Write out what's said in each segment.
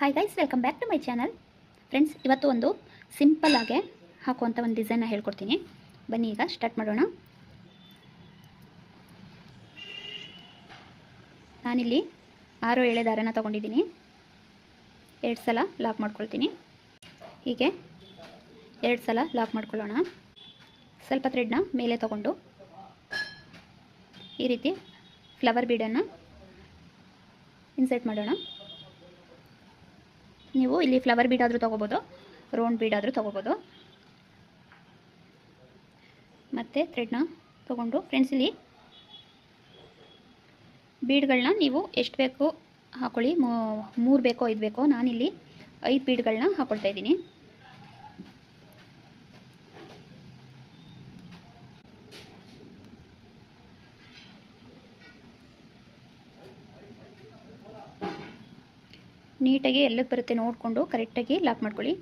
Hi guys welcome back to my channel friends ಇವತ್ತು ಒಂದು simple ಆಗಿ ಹಾಕುವಂಥ ಒಂದು ಡಿಸೈನ್ನ ಹೇಳ್ಕೊಡ್ತೀನಿ. ಬನ್ನಿ ಈಗ ಸ್ಟಾರ್ಟ್ ಮಾಡೋಣ. ನಾನಿಲ್ಲಿ ಆರು ಎಳೆ ದಾರನ ತೊಗೊಂಡಿದ್ದೀನಿ. ಎರಡು ಸಲ ಲಾಕ್ ಮಾಡ್ಕೊಳ್ತೀನಿ. ಹೀಗೆ ಎರಡು ಸಲ ಲಾಕ್ ಮಾಡ್ಕೊಳ್ಳೋಣ. ಸ್ವಲ್ಪ ಥ್ರೆಡ್ನ ಮೇಲೆ ತಗೊಂಡು ಈ ರೀತಿ ಫ್ಲವರ್ ಬೀಡನ್ನು ಇನ್ಸರ್ಟ್ ಮಾಡೋಣ. ನೀವು ಇಲ್ಲಿ ಫ್ಲವರ್ ಬೀಡ್ ಆದರೂ ತೊಗೋಬೋದು ರೌಂಡ್ ಬೀಡ್ ಆದರೂ ತೊಗೋಬೋದು. ಮತ್ತು ಥ್ರೆಡ್ನ ತೊಗೊಂಡು ಫ್ರೆಂಡ್ಸ್ ಇಲ್ಲಿ ಬೀಡ್ಗಳನ್ನ ನೀವು ಎಷ್ಟು ಬೇಕು ಹಾಕೊಳ್ಳಿ ಮೂರು ಬೇಕೋ ಐದು ಬೇಕೋ ನಾನಿಲ್ಲಿ ಐದು ಬೀಡ್ಗಳನ್ನ ಹಾಕೊಳ್ತಾ ಇದ್ದೀನಿ. ನೀಟಾಗಿ ಎಲ್ಲಕ್ಕೆ ಬರುತ್ತೆ ನೋಡಿಕೊಂಡು ಕರೆಕ್ಟಾಗಿ ಲಾಕ್ ಮಾಡ್ಕೊಳ್ಳಿ.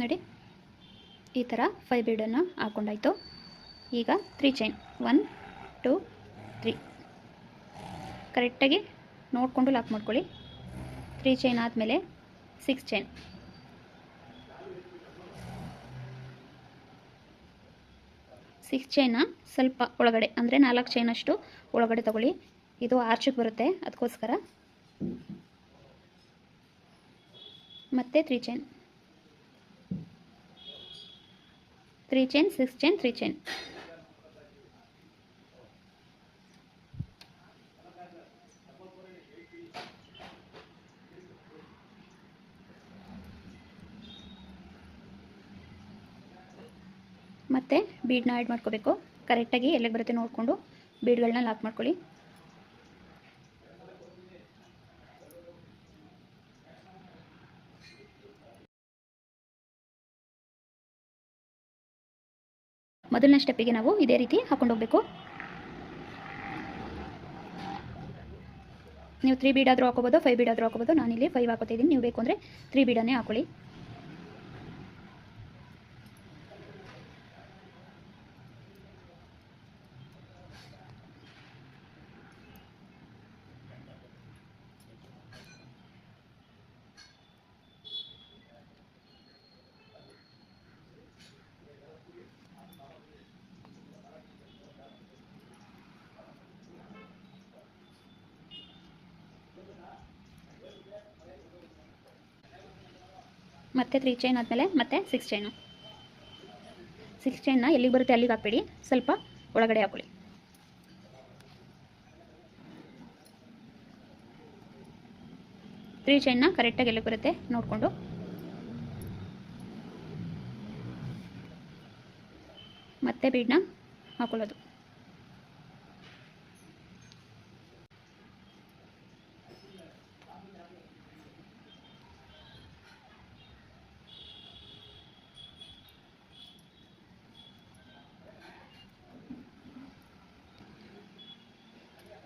ನೋಡಿ, ಈ ಥರ ಫೈ ಬೀಡನ್ನು ಹಾಕ್ಕೊಂಡಾಯ್ತು ಈಗ three chain one two three ಕರೆಕ್ಟಾಗಿ ನೋಡಿಕೊಂಡು ಲಾಕ್ ಮಾಡ್ಕೊಳ್ಳಿ. ತ್ರೀ ಚೈನ್ ಆದಮೇಲೆ ಸಿಕ್ಸ್ ಚೈನ್ ಸಿಕ್ಸ್ ಚೈನ ಸ್ವಲ್ಪ ಒಳಗಡೆ, ಅಂದರೆ ನಾಲ್ಕು ಚೈನಷ್ಟು ಒಳಗಡೆ ತಗೊಳ್ಳಿ. ಇದು ಆರ್ಚಿಗೆ ಬರುತ್ತೆ ಅದಕ್ಕೋಸ್ಕರ ಮತ್ತು three chain three chain, six chain, three chain. ಮತ್ತೆ ಬೀಡ್ನ ಆ್ಯಡ್ ಮಾಡ್ಕೋಬೇಕು. ಕರೆಕ್ಟಾಗಿ ಎಲ್ಲಿಗೆ ಬರುತ್ತೆ ನೋಡಿಕೊಂಡು ಬೀಡ್ಗಳನ್ನ ಲಾಕ್ ಮಾಡ್ಕೊಳ್ಳಿ. ಮೊದಲನೇ ಸ್ಟೆಪ್ಪಿಗೆ ನಾವು ಇದೇ ರೀತಿ ಹಾಕೊಂಡು ಹೋಗಬೇಕು. ನೀವು ತ್ರೀ ಬೀಡಾದರೂ ಹಾಕೋಬೋದು ಫೈವ್ ಬೀಡಾದರೂ ಹಾಕೋಬೋದು. ನಾನಿಲ್ಲಿ ಫೈವ್ ಹಾಕೋತಿದ್ದೀನಿ ನೀವು ಬೇಕು ಅಂದರೆ ತ್ರೀ ಬೀಡನ್ನೇ ಹಾಕೊಳ್ಳಿ. ಮತ್ತೆ ತ್ರೀ ಚೈನ್ ಆದಮೇಲೆ ಮತ್ತೆ ಸಿಕ್ಸ್ ಚೈನು ಸಿಕ್ಸ್ ಚೈನ್ನ ಎಲ್ಲಿಗೆ ಬರುತ್ತೆ ಅಲ್ಲಿಗೆ ಹಾಕ್ಬೇಡಿ. ಸ್ವಲ್ಪ ಒಳಗಡೆ ಹಾಕೊಳ್ಳಿ. ತ್ರೀ ಚೈನ್ನ ಕರೆಕ್ಟಾಗಿ ಎಲ್ಲಿಗೆ ಬರುತ್ತೆ ನೋಡಿಕೊಂಡು. ಮತ್ತೆ ಬೀಡನ್ನ ಹಾಕೊಳ್ಳೋದು.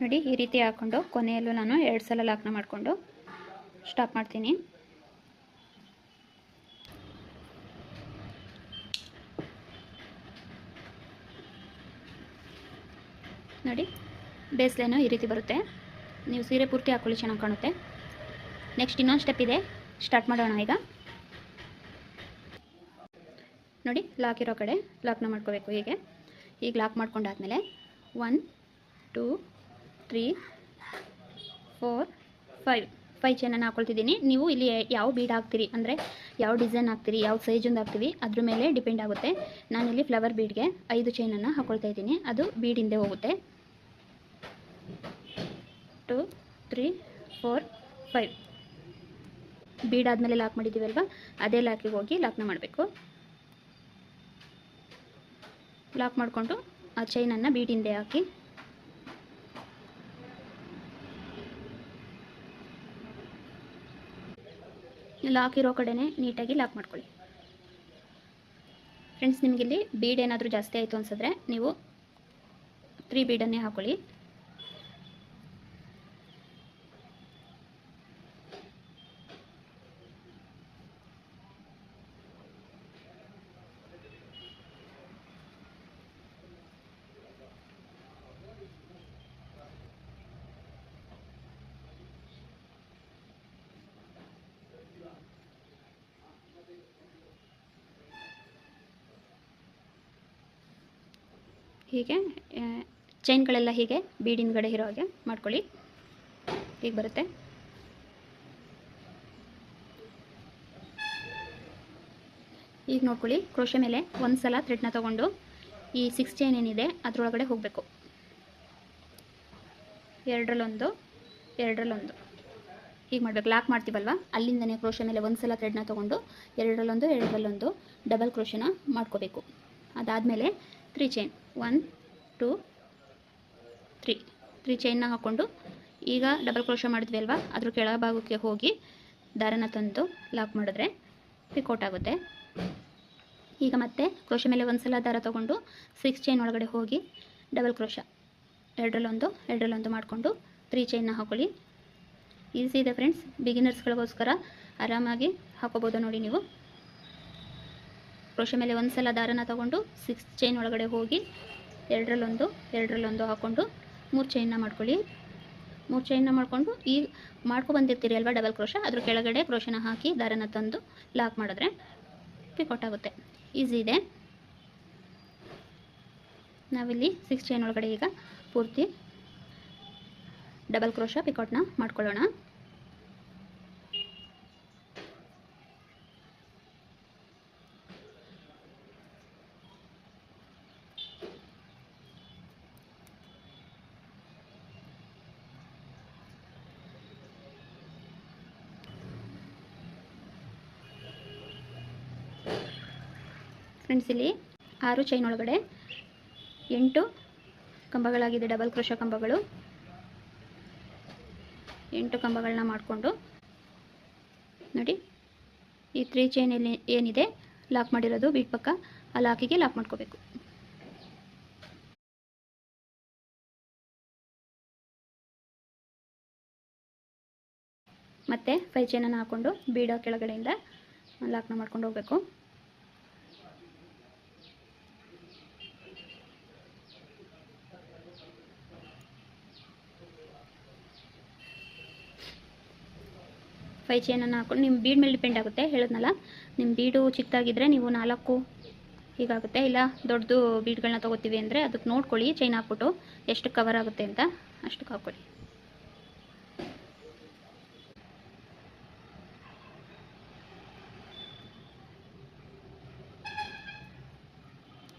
ನೋಡಿ, ಈ ರೀತಿ ಹಾಕ್ಕೊಂಡು ಕೊನೆಯಲ್ಲೂ ನಾನು ಎರಡು ಸಲ ಲಾಕ್ನ ಮಾಡಿಕೊಂಡು ಸ್ಟಾಪ್ ಮಾಡ್ತೀನಿ. ನೋಡಿ ಬೇಸ್ಲೇನು ಈ ರೀತಿ ಬರುತ್ತೆ. ನೀವು ಸೀರೆ ಪೂರ್ತಿ ಹಾಕೊಳ್ಳಿ, ಚೆನ್ನಾಗಿ ಕಾಣುತ್ತೆ. ನೆಕ್ಸ್ಟ್ ಇನ್ನೊಂದು ಸ್ಟೆಪ್ ಇದೆ. ಸ್ಟಾರ್ಟ್ ಮಾಡೋಣ ಈಗ. ನೋಡಿ, ಲಾಕ್ ಇರೋ ಕಡೆ ಲಾಕ್ನ ಮಾಡ್ಕೋಬೇಕು ಹೀಗೆ. ಈಗ lock ಮಾಡ್ಕೊಂಡಾದ್ಮೇಲೆ, one, two three four five five ಚೈನನ್ನು ಹಾಕೊಳ್ತಿದ್ದೀನಿ. ನೀವು ಇಲ್ಲಿ ಯಾವ ಬೀಡ್ ಹಾಕ್ತೀರಿ? ಅಂದರೆ ಯಾವ ಡಿಸೈನ್ ಹಾಕ್ತೀರಿ? ಯಾವ ಸೈಜಿಂದ ಹಾಕ್ತೀವಿ ಅದ್ರ ಮೇಲೆ ಡಿಪೆಂಡ್ ಆಗುತ್ತೆ. ನಾನಿಲ್ಲಿ ಫ್ಲವರ್ ಬೀಡ್ಗೆ ಐದು ಚೈನನ್ನು ಹಾಕ್ಕೊಳ್ತಾ ಇದ್ದೀನಿ. ಅದು ಬೀಡ್ ಹಿಂದೆ ಹೋಗುತ್ತೆ. Two three four five bead ಆದಮೇಲೆ ಲಾಕ್ ಮಾಡಿದ್ದೀವಲ್ವ? ಅದೇ ಲಾಕಿಗೆ ಹೋಗಿ ಲಾಕ್ನ ಮಾಡಬೇಕು. ಲಾಕ್ ಮಾಡಿಕೊಂಡು ಆ ಚೈನನ್ನು ಬೀಡ್ ಹಿಂದೆ ಹಾಕಿ ಲಾಕ್ ಇರೋ ಕಡೆನೇ ನೀಟಾಗಿ ಲಾಕ್ ಮಾಡ್ಕೊಳ್ಳಿ. ಫ್ರೆಂಡ್ಸ್ ನಿಮಗಿಲ್ಲಿ ಬೀಡ್ ಏನಾದರೂ ಜಾಸ್ತಿ ಆಯಿತು ಅನ್ಸಿದ್ರೆ ನೀವು ತ್ರೀ ಬೀಡನ್ನೇ ಹಾಕೊಳ್ಳಿ. ಹೀಗೆ ಚೈನ್ಗಳೆಲ್ಲ ಹೀಗೆ ಬೀಡಿನ ಇರೋ ಹಾಗೆ ಮಾಡ್ಕೊಳ್ಳಿ. ಹೀಗೆ ಬರುತ್ತೆ. ಈಗ ನೋಡ್ಕೊಳ್ಳಿ, ಕ್ರೋಶೆ ಮೇಲೆ ಒಂದು ಸಲ ಥ್ರೆಡ್ನ ತೊಗೊಂಡು ಈ ಸಿಕ್ಸ್ ಚೈನ್ ಏನಿದೆ ಅದರೊಳಗಡೆ ಹೋಗಬೇಕು. ಎರಡರಲ್ಲೊಂದು ಎರಡರಲ್ಲೊಂದು. ಹೀಗೆ ಮಾಡಬೇಕು. ಲಾಕ್ ಮಾಡ್ತೀವಲ್ವ? ಅಲ್ಲಿಂದನೇ ಕ್ರೋಶೆ ಮೇಲೆ ಒಂದು ಸಲ ಥ್ರೆಡ್ನ ತೊಗೊಂಡು ಎರಡರಲ್ಲೊಂದು ಎರಡರಲ್ಲೊಂದು ಡಬಲ್ ಕ್ರೋಶನ ಮಾಡ್ಕೋಬೇಕು. ಅದಾದಮೇಲೆ three chain. One, two, three. Three ಚೈನ್ನ ಹಾಕ್ಕೊಂಡು ಈಗ ಡಬಲ್ ಕ್ರೋಶ ಮಾಡಿದ್ವಿ ಅಲ್ವಾ? ಅದ್ರ ಕೆಳಭಾಗಕ್ಕೆ ಹೋಗಿ ದಾರನ ತಂದು ಲಾಕ್ ಮಾಡಿದ್ರೆ ಪಿಕೌಟ್ ಆಗುತ್ತೆ. ಈಗ ಮತ್ತೆ ಕ್ರೋಶ ಮೇಲೆ ಒಂದು ಸಲ ದಾರ ತೊಗೊಂಡು ಸಿಕ್ಸ್ ಚೈನ್ ಒಳಗಡೆ ಹೋಗಿ ಡಬಲ್ ಕ್ರೋಶ ಎರಡರಲ್ಲೊಂದು ಎರಡರಲ್ಲೊಂದು ಮಾಡಿಕೊಂಡು ತ್ರೀ ಚೈನ್ನ ಹಾಕೊಳ್ಳಿ. ಈಸಿ ಇದೆ ಫ್ರೆಂಡ್ಸ್ ಬಿಗಿನರ್ಸ್ಗಳಿಗೋಸ್ಕರ ಆರಾಮಾಗಿ ಹಾಕೋಬೋದು ನೋಡಿ ನೀವು. ಕ್ರೋಶ ಮೇಲೆ ಒಂದು ಸಲ ದಾರನ ತಗೊಂಡು ಸಿಕ್ಸ್ ಚೈನ್ ಒಳಗಡೆ ಹೋಗಿ ಎರಡರಲ್ಲೊಂದು ಎರಡರಲ್ಲೊಂದು ಹಾಕ್ಕೊಂಡು ಮೂರು ಚೈನ್ನ ಮಾಡ್ಕೊಳ್ಳಿ. ಮೂರು ಚೈನ್ನ ಮಾಡಿಕೊಂಡು ಈ ಮಾಡ್ಕೊ ಬಂದಿರ್ತೀರಿ ಅಲ್ವಾ ಡಬಲ್ ಕ್ರೋಶ ಅದ್ರ ಕೆಳಗಡೆ ಕ್ರೋಶನ ಹಾಕಿ ದಾರನ ತಂದು ಲಾಕ್ ಮಾಡಿದ್ರೆ ಪಿಕೌಟ್ ಆಗುತ್ತೆ. ಈಸಿ ಇದೆ. ನಾವಿಲ್ಲಿ ಸಿಕ್ಸ್ ಚೈನ್ ಒಳಗಡೆ ಈಗ ಪೂರ್ತಿ ಡಬಲ್ ಕ್ರೋಶ ಪಿಕೌಟ್ನ ಮಾಡ್ಕೊಳ್ಳೋಣ. ಫ್ರೆಂಡ್ಸ್ ಇಲ್ಲಿ ಆರು ಚೈನ್ ಒಳಗಡೆ ಎಂಟು ಕಂಬಗಳಾಗಿದೆ ಡಬಲ್ ಕ್ರೋಶ ಕಂಬಗಳು. ಎಂಟು ಕಂಬಗಳನ್ನ ಮಾಡಿಕೊಂಡು ನೋಡಿ, ಈ ತ್ರೀ ಚೈನಲ್ಲಿ ಏನಿದೆ ಲಾಕ್ ಮಾಡಿರೋದು ಬೀಟ್ ಪಕ್ಕ, ಆ ಲಾಕಿಗೆ ಲಾಕ್ ಮಾಡ್ಕೋಬೇಕು. ಮತ್ತೆ ಫೈ ಚೈನನ್ನು ಹಾಕ್ಕೊಂಡು ಬೀಡ ಕೆಳಗಡೆಯಿಂದ ಲಾಕ್ನ ಮಾಡ್ಕೊಂಡು ಹೋಗಬೇಕು. ಫೈ ಚೈನನ್ನು ಹಾಕೊಂಡು ನಿಮ್ಮ ಬೀಡ್ ಮೇಲೆ ಡಿಪೆಂಡ್ ಆಗುತ್ತೆ, ಹೇಳಿದ್ನಲ್ಲ? ನಿಮ್ಮ ಬೀಡು ಚಿಕ್ಕದಾಗಿದ್ದರೆ ನೀವು ನಾಲ್ಕು ಹೀಗಾಗುತ್ತೆ. ಇಲ್ಲ, ದೊಡ್ಡದು ಬೀಡ್ಗಳನ್ನ ತೊಗೋತೀವಿ ಅಂದರೆ ಅದಕ್ಕೆ ನೋಡ್ಕೊಳ್ಳಿ ಚೈನ್ ಹಾಕ್ಬಿಟ್ಟು ಎಷ್ಟು ಕವರ್ ಆಗುತ್ತೆ ಅಂತ ಅಷ್ಟಕ್ಕೆ ಹಾಕ್ಕೊಳ್ಳಿ.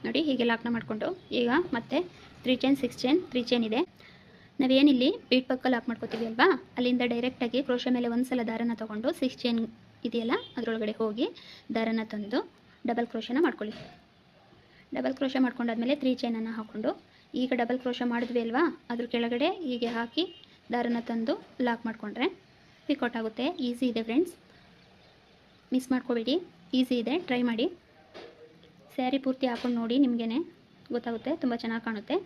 ನೋಡಿ ಹೀಗೆ ಲಾಕ್ನ ಮಾಡಿಕೊಂಡು, ಈಗ ಮತ್ತೆ three chain six chain three chain ಇದೆ. ನಾವೇನಿಲ್ಲಿ ಬೀಟ್ ಪಕ್ಕ ಲಾಕ್ ಮಾಡ್ಕೋತೀವಿ ಅಲ್ವಾ? ಅಲ್ಲಿಂದ ಡೈರೆಕ್ಟಾಗಿ ಕ್ರೋಶ ಮೇಲೆ ಒಂದು ಸಲ ದಾರನ ತೊಗೊಂಡು ಸಿಕ್ಸ್ ಚೈನ್ ಇದೆಯಲ್ಲ, ಅದರೊಳಗಡೆ ಹೋಗಿ ದಾರನ ತಂದು ಡಬಲ್ ಕ್ರೋಶನ ಮಾಡ್ಕೊಳ್ಳಿ. ಡಬಲ್ ಕ್ರೋಶ ಮಾಡ್ಕೊಂಡಾದ್ಮೇಲೆ ತ್ರೀ ಚೈನನ್ನು ಹಾಕ್ಕೊಂಡು, ಈಗ ಡಬಲ್ ಕ್ರೋಶ ಮಾಡಿದ್ವಿ ಅಲ್ವಾ? ಅದ್ರ ಕೆಳಗಡೆ ಹೀಗೆ ಹಾಕಿ ದಾರನ ತಂದು ಲಾಕ್ ಮಾಡಿಕೊಂಡ್ರೆ ಪಿಕೌಟ್ ಆಗುತ್ತೆ. ಈಸಿ ಇದೆ ಫ್ರೆಂಡ್ಸ್ ಮಿಸ್ ಮಾಡ್ಕೋಬೇಡಿ. ಈಸಿ ಇದೆ. ಟ್ರೈ ಮಾಡಿ. ಸ್ಯಾರಿ ಪೂರ್ತಿ ಹಾಕೊಂಡು ನೋಡಿ ನಿಮಗೇ ಗೊತ್ತಾಗುತ್ತೆ, ತುಂಬ ಚೆನ್ನಾಗಿ ಕಾಣುತ್ತೆ.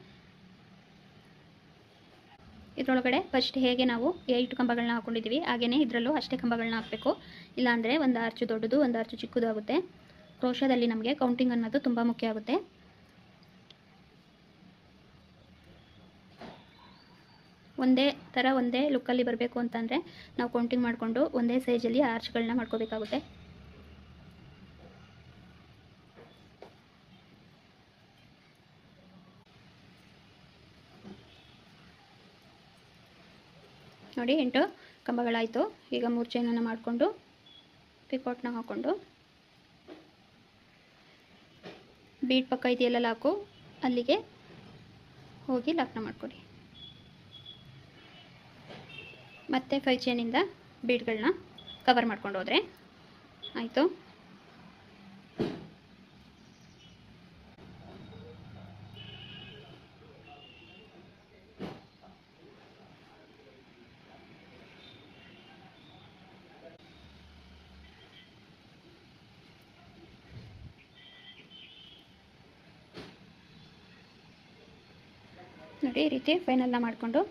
ಇದರೊಳಗಡೆ ಫಸ್ಟ್ ಹೇಗೆ ನಾವು ಏಟ್ ಕಂಬಗಳನ್ನ ಹಾಕೊಂಡಿದ್ದೀವಿ ಹಾಗೆಯೇ ಇದರಲ್ಲೂ ಅಷ್ಟೇ ಕಂಬಗಳನ್ನ ಹಾಕಬೇಕು. ಇಲ್ಲಾಂದರೆ ಒಂದು ಅರ್ಚು ದೊಡ್ಡದು, ಒಂದು ಅರ್ಚು ಚಿಕ್ಕದು ಆಗುತ್ತೆ. ಕ್ರೋಶದಲ್ಲಿ ನಮಗೆ ಕೌಂಟಿಂಗ್ ಅನ್ನೋದು ತುಂಬ ಮುಖ್ಯ ಆಗುತ್ತೆ. ಒಂದೇ ಥರ ಒಂದೇ ಲುಕ್ಕಲ್ಲಿ ಬರಬೇಕು ಅಂತಂದರೆ ನಾವು ಕೌಂಟಿಂಗ್ ಮಾಡಿಕೊಂಡು ಒಂದೇ ಸೈಜಲ್ಲಿ ಆರ್ಚ್ಗಳನ್ನ ಮಾಡ್ಕೋಬೇಕಾಗುತ್ತೆ. ನೋಡಿ ಎಂಟು ಕಂಬಗಳಾಯಿತು. ಈಗ ಮೂರು ಚೈನನ್ನು ಮಾಡಿಕೊಂಡು ಪಿಕೋಟ್ನ ಹಾಕ್ಕೊಂಡು ಬೀಡ್ ಪಕ್ಕ ಇದೆಯಲ್ಲ ಲಾಕು, ಅಲ್ಲಿಗೆ ಹೋಗಿ ಲಾಕ್ನ ಮಾಡಿಕೊಡಿ. ಮತ್ತೆ ಫೈ ಚೈನಿಂದ ಬೀಡ್ಗಳನ್ನ ಕವರ್ ಮಾಡ್ಕೊಂಡು ಹೋದರೆ. ಆಯಿತು. ನೋಡಿ, ಈ ರೀತಿ ಫೈನಲ್ನ ಮಾಡಿಕೊಂಡು.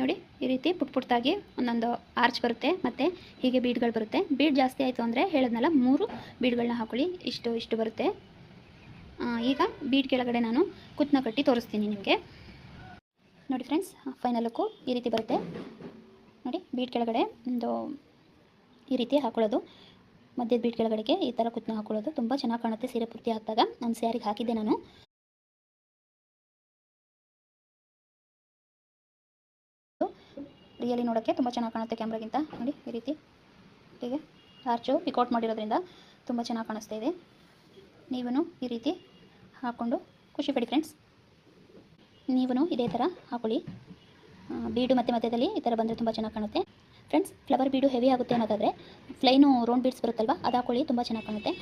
ನೋಡಿ, ಈ ರೀತಿ ಪುಟ್ ಪುಟ್ಟಾಗಿ ಒಂದೊಂದು ಆರ್ಚ್ ಬರುತ್ತೆ, ಮತ್ತು ಹೀಗೆ ಬೀಡ್ಗಳು ಬರುತ್ತೆ. ಬೀಡ್ ಜಾಸ್ತಿ ಆಯಿತು ಅಂದರೆ ಹೇಳಿದ್ನಲ್ಲ, ಮೂರು ಬೀಡ್ಗಳನ್ನ ಹಾಕೊಳ್ಳಿ, ಇಷ್ಟು ಇಷ್ಟು ಬರುತ್ತೆ. ಈಗ ಬೀಡ್ ಕೆಳಗಡೆ ನಾನು ಕುತ್ತನ ಕಟ್ಟಿ ತೋರಿಸ್ತೀನಿ ನಿಮಗೆ. ನೋಡಿ ಫ್ರೆಂಡ್ಸ್ ಫೈನಲಕ್ಕೂ ಈ ರೀತಿ ಬರುತ್ತೆ. ನೋಡಿ ಬೀಡ್ ಕೆಳಗಡೆ ಒಂದು ಈ ರೀತಿ ಹಾಕೊಳ್ಳೋದು. ಮಧ್ಯದ ಬೀಟ್ ಕೆಳಗಡೆಗೆ ಈ ಥರ ಕುತ್ನ ಹಾಕೊಳ್ಳೋದು. ತುಂಬ ಚೆನ್ನಾಗಿ ಕಾಣುತ್ತೆ ಸೀರೆ ಪೂರ್ತಿ ಹಾಕಿದಾಗ. ನಾನು ಸ್ಯಾರಿಗೆ ಹಾಕಿದ್ದೆ ನಾನು. ರಿಯಲಿ ನೋಡೋಕ್ಕೆ ತುಂಬ ಚೆನ್ನಾಗಿ ಕಾಣುತ್ತೆ ಕ್ಯಾಮ್ರಾಗಿಂತ ನೋಡಿ, ಈ ರೀತಿ. ಹೀಗೆ ಆರ್ಚು ಪಿಕೌಟ್ ಮಾಡಿರೋದ್ರಿಂದ ತುಂಬ ಚೆನ್ನಾಗಿ ಕಾಣಿಸ್ತಾ ಇದೆ. ನೀವೂ ಈ ರೀತಿ ಹಾಕ್ಕೊಂಡು ಖುಷಿ ಪಡಿ ಫ್ರೆಂಡ್ಸ್ ನೀವೂ ಇದೇ ಥರ ಹಾಕೊಳ್ಳಿ. ಬೀಡು ಮತ್ತೆ ಮಧ್ಯದಲ್ಲಿ ಈ ಥರ ಬಂದರೆ ತುಂಬ ಚೆನ್ನಾಗಿ ಕಾಣುತ್ತೆ. ಫ್ರೆಂಡ್ಸ್ ಫ್ಲವರ್ ಬೀಡು ಹೆವಿ ಆಗುತ್ತೆ ಅನ್ನೋದಾದರೆ ಫ್ಲೈನು ರೌಂಡ್ ಬೀಡ್ಸ್ ಬರುತ್ತಲ್ವ ಅದು ಹಾಕೊಳ್ಳಿ ತುಂಬ ಚೆನ್ನಾಗಿ ಕಾಣುತ್ತೆ.